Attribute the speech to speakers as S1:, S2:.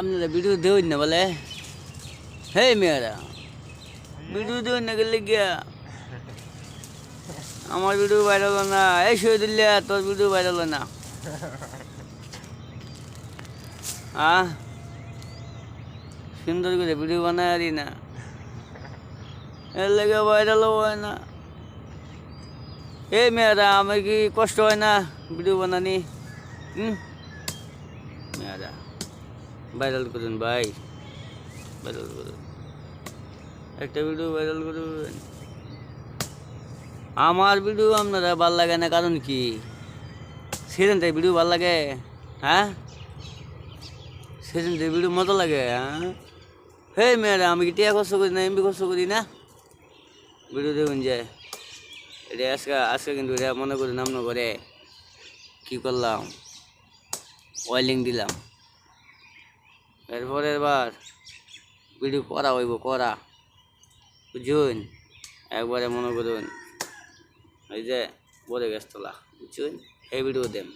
S1: আপনারা ভিডিও দেবেন না বলে। হে মেয়েরা, ভিডিও দেবেন না গেলে গিয়া। আমার ভিডিও ভাইরাল না। এই শহীদুল্লাহ, তোর ভিডিও ভাইরাল না। আহ, সুন্দর করে ভিডিও বানায় না। এর লেগে ভাইরাল হয় না। এই মেয়েরা আমার কি কষ্ট হয় না ভিডিও বানানি? হুম? মেয়েরা। ভাইরাল করুন ভাই। ভাইরাল করুন। একটা ভিডিও ভাইরাল করুন। আমার ভিডিও আপনারা ভালো লাগে না, কারণ কি? সেদিন তাই ভিডিও ভালো লাগে হ্যাঁ? সেদিন তাই ভিডিও মজা লাগে হ্যাঁ? হে মেয়েরা, আমি কি টিয়া কষ্ট করি না, এমবি কষ্ট করি না? ভিডিও দেখুন যায় এটা আজকে আজকে কিন্তু এটা মনে করি নাম করে কি করলাম? ওয়েলিং দিলাম। এরপরের বার ভিডিও করা হইব, করা। বুঝুন? একবারে মনে করুন, এই যে বলে গেছ তোলা, বুঝুন? এই ভিডিও দেন।